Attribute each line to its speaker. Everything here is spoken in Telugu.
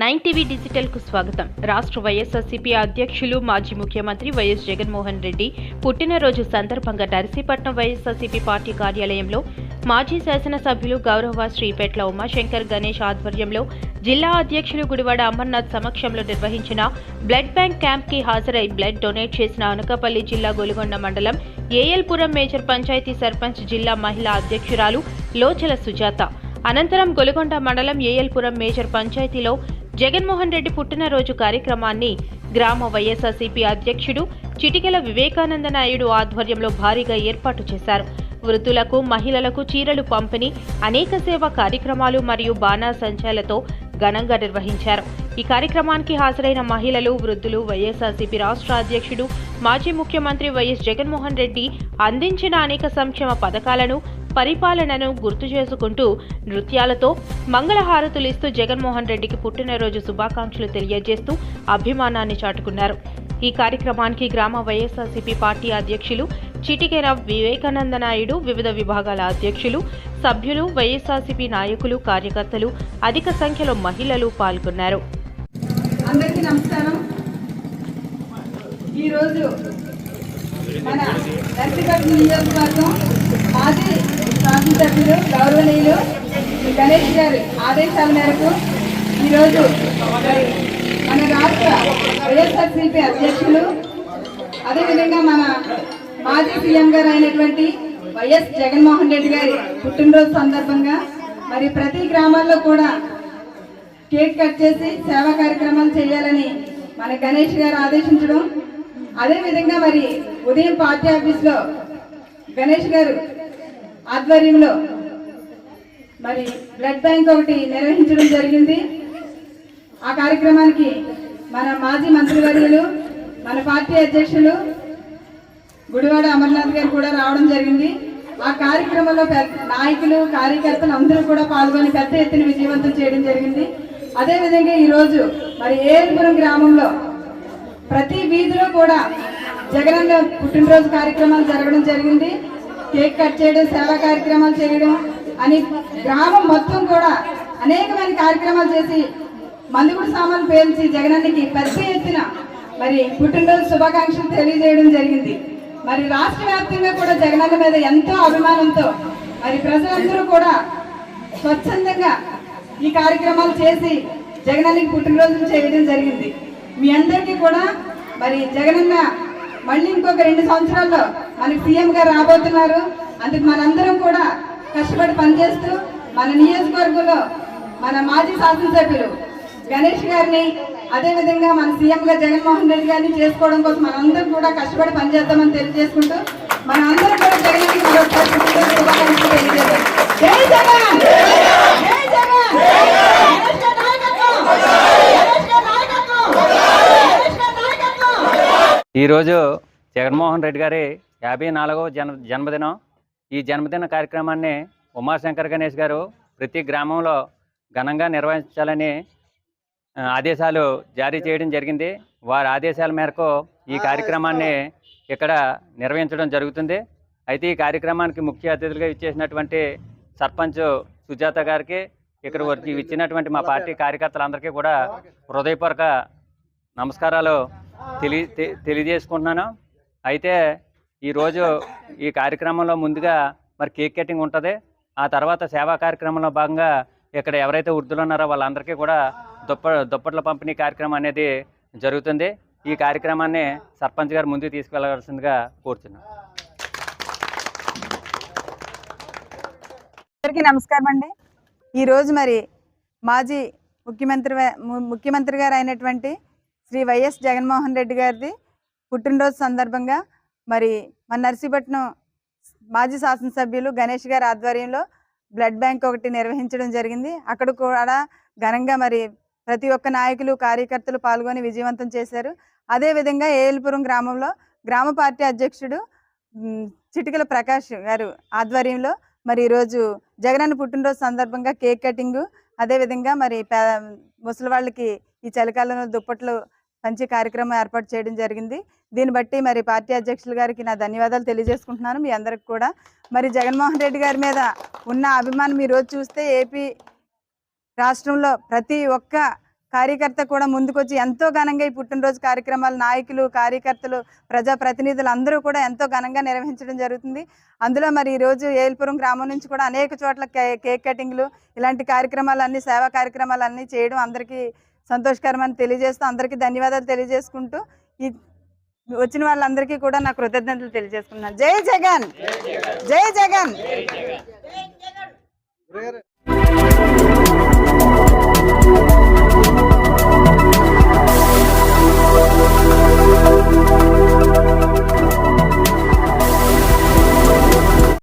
Speaker 1: నైన్ టీవీ డిజిటల్కు స్వాగతం. రాష్ట్ర వైఎస్ఆర్సీపీ అధ్యక్షులు మాజీ ముఖ్యమంత్రి వైఎస్ జగన్మోహన్ రెడ్డి పుట్టినరోజు సందర్భంగా నర్సీపట్నం వైఎస్ఆర్సీపీ పార్టీ కార్యాలయంలో మాజీ శాసనసభ్యులు గౌరవ శ్రీపేట్ల ఉమాశంకర్ గణేష్ ఆధ్వర్యంలో జిల్లా అధ్యక్షులు గుడివాడ అమర్నాథ్ సమక్షంలో నిర్వహించిన బ్లడ్ బ్యాంక్ క్యాంప్కి హాజరై బ్లడ్ డొనేట్ చేసిన అనకాపల్లి జిల్లా గొలుగొండ మండలం ఏఎల్పురం మేజర్ పంచాయతీ సర్పంచ్ జిల్లా మహిళా అధ్యక్షురాలు లోచల సుజాత. అనంతరం గొలుగొండ మండలం ఏఎల్పురం మేజర్ పంచాయతీలో జగన్మోహన్ రెడ్డి పుట్టినరోజు కార్యక్రమాన్ని గ్రామ వైఎస్ఆర్సీపీ అధ్యక్షుడు చిటికెల వివేకానంద నాయుడు ఆధ్వర్యంలో భారీగా ఏర్పాటు చేశారు. వృద్ధులకు మహిళలకు చీరలు పంపిణీ అనేక సేవా కార్యక్రమాలు మరియు బాణాసంచాలతో ఘనంగా నిర్వహించారు. ఈ కార్యక్రమానికి హాజరైన మహిళలు వృద్ధులు వైఎస్ఆర్సీపీ రాష్ట్ర అధ్యక్షుడు మాజీ ముఖ్యమంత్రి వైఎస్ జగన్మోహన్ రెడ్డి అందించిన అనేక సంక్షేమ పథకాలను పరిపాలనను గుర్తు చేసుకుంటూ నృత్యాలతో మంగళహారతులిస్తూ జగన్మోహన్ రెడ్డికి పుట్టినరోజు శుభాకాంక్షలు తెలియజేస్తూ అభిమానాన్ని చాటుకున్నారు. ఈ కార్యక్రమానికి గ్రామ వైఎస్ఆర్సీపీ పార్టీ అధ్యక్షులు చిటికెర వివేకానంద నాయుడు వివిధ విభాగాల అధ్యక్షులు సభ్యులు వైఎస్ఆర్సీపీ నాయకులు కార్యకర్తలు అధిక సంఖ్యలో మహిళలు పాల్గొన్నారు.
Speaker 2: అందరికీ నమస్కారం. ఈరోజు మన నియోజకవర్గం మాజీ శాసనసభ్యులు గౌరవనీయులు గణేష్ గారి ఆదేశాల మేరకు ఈరోజు మన రాష్ట్ర వైఎస్ఆర్సీపీ అధ్యక్షులు అదేవిధంగా మన మాజీ సీఎం గారు అయినటువంటి వైఎస్ జగన్మోహన్ రెడ్డి గారి పుట్టినరోజు సందర్భంగా మరి ప్రతి గ్రామాల్లో కూడా కేక్ కట్ చేసి సేవా కార్యక్రమాలు చేయాలని మన గణేష్ గారు ఆదేశించడం. అదేవిధంగా మరి ఉదయం పార్టీ ఆఫీస్లో గణేష్ గారు ఆధ్వర్యంలో మరి బ్లడ్ బ్యాంక్ ఒకటి నిర్వహించడం జరిగింది. ఆ కార్యక్రమానికి మన మాజీ మంత్రివర్యులు మన పార్టీ అధ్యక్షులు గుడివాడ అమర్నాథ్ గారు కూడా రావడం జరిగింది. ఆ కార్యక్రమంలో నాయకులు కార్యకర్తలు అందరూ కూడా పాల్గొని పెద్ద ఎత్తున విజయవంతం చేయడం జరిగింది. అదేవిధంగా ఈరోజు మరి ఏలపురం గ్రామంలో ప్రతి వీధిలో కూడా జగనన్న పుట్టినరోజు కార్యక్రమాలు జరగడం జరిగింది. కేక్ కట్ చేయడం సేవా కార్యక్రమాలు చేయడం అని గ్రామం మొత్తం కూడా అనేకమైన కార్యక్రమాలు చేసి మందుగుడు సామాన్లు పేల్చి జగనన్నకి పెద్ద ఎత్తున మరి పుట్టినరోజు శుభాకాంక్షలు తెలియజేయడం జరిగింది. మరి రాష్ట్ర వ్యాప్తంగా కూడా జగనన్న మీద ఎంతో అభిమానంతో మరి ప్రజలందరూ కూడా స్వచ్ఛందంగా ఈ కార్యక్రమాలు చేసి జగనన్నకి పుట్టినరోజు చేయడం జరిగింది. మీ అందరికీ కూడా మరి జగనన్న మళ్ళీ ఇంకొక రెండు సంవత్సరాల్లో మనకి సీఎం గారు రాబోతున్నారు. అందుకు మనందరం కూడా కష్టపడి పనిచేస్తూ మన నియోజకవర్గంలో మన మాజీ శాసనసభ్యులు గణేష్ గారిని అదే విధంగా మన సీఎం గా జగన్మోహన్ రెడ్డి గారిని చేసుకోవడం కోసం మనందరం కూడా కష్టపడి పనిచేద్దామని తెలియజేసుకుంటూ మన అందరం కూడా జగన్కి మరొకసారి తెలియజేద్దాం జై జగన్ జై జగన్ గణేష్ గారి నాయకత్వం! గణేష్ గారి నాయకత్వం! గణేష్ గారి నాయకత్వం!
Speaker 3: ఈరోజు జగన్మోహన్ రెడ్డి గారి యాభై నాలుగవ జన్మ జన్మదినం. ఈ జన్మదిన కార్యక్రమాన్ని ఉమాశంకర్ గణేష్ గారు ప్రతి గ్రామంలో ఘనంగా నిర్వహించాలని ఆదేశాలు జారీ చేయడం జరిగింది. వారి ఆదేశాల మేరకు ఈ కార్యక్రమాన్ని ఇక్కడ నిర్వహించడం జరుగుతుంది. అయితే ఈ కార్యక్రమానికి ముఖ్య అతిథులుగా ఇచ్చేసినటువంటి సర్పంచ్ సుజాత గారికి ఇక్కడ వచ్చి ఇచ్చినటువంటి మా పార్టీ కార్యకర్తలందరికీ కూడా హృదయపూర్వక నమస్కారాలు తెలియ తె- తెలియజేసుకుంటున్నాను. అయితే ఈరోజు ఈ కార్యక్రమంలో ముందుగా మరి కేక్ కటింగ్ ఉంటుంది. ఆ తర్వాత సేవా కార్యక్రమంలో భాగంగా ఇక్కడ ఎవరైతే వృద్ధులు ఉన్నారో వాళ్ళందరికీ కూడా దుప్ప దుప్పట్ల పంపిణీ కార్యక్రమం అనేది జరుగుతుంది. ఈ కార్యక్రమాన్ని సర్పంచ్ గారు ముందుకు తీసుకెళ్ళవలసిందిగా కోరుతున్నాను
Speaker 2: అందరికీ నమస్కారం అండి. ఈరోజు మరి మాజీ ముఖ్యమంత్రి ముఖ్యమంత్రి గారు అయినటువంటి శ్రీ వైఎస్ జగన్మోహన్ రెడ్డి గారిది పుట్టినరోజు సందర్భంగా మరి మన నర్సీపట్నం మాజీ శాసనసభ్యులు గణేష్ గారి ఆధ్వర్యంలో బ్లడ్ బ్యాంక్ ఒకటి నిర్వహించడం జరిగింది. అక్కడ కూడా ఘనంగా మరి ప్రతి ఒక్క నాయకులు కార్యకర్తలు పాల్గొని విజయవంతం చేశారు. అదేవిధంగా ఏఎల్పురం గ్రామంలో గ్రామ పార్టీ అధ్యక్షుడు చిటికల ప్రకాష్ గారు ఆధ్వర్యంలో మరి ఈరోజు జగనన్న పుట్టినరోజు సందర్భంగా కేక్ కటింగు అదేవిధంగా మరి పే ముసలి వాళ్ళకి ఈ చలికాలంలో దుప్పట్లు మంచి కార్యక్రమం ఏర్పాటు చేయడం జరిగింది. దీన్ని బట్టి మరి పార్టీ అధ్యక్షులు గారికి నా ధన్యవాదాలు తెలియజేసుకుంటున్నాను. మీ అందరికి కూడా. మరి జగన్మోహన్ రెడ్డి గారి మీద ఉన్న అభిమానం ఈరోజు రోజు చూస్తే ఏపీ రాష్ట్రంలో ప్రతి ఒక్క కార్యకర్త కూడా ముందుకొచ్చి ఎంతో ఘనంగా ఈ పుట్టినరోజు కార్యక్రమాలు నాయకులు కార్యకర్తలు ప్రజాప్రతినిధులు అందరూ కూడా ఎంతో ఘనంగా నిర్వహించడం జరుగుతుంది. అందులో మరి ఈరోజు ఏల్పురం గ్రామం నుంచి కూడా అనేక చోట్ల కే- కేక్ కటింగ్లు ఇలాంటి కార్యక్రమాలన్నీ సేవా కార్యక్రమాలన్నీ చేయడం అందరికీ సంతోషకరమని తెలియజేస్తూ అందరికీ ధన్యవాదాలు తెలియజేసుకుంటూ ఈ వచ్చిన వాళ్ళందరికీ కూడా నా కృతజ్ఞతలు తెలియజేసుకున్నాను జై జగన్! జై జగన్!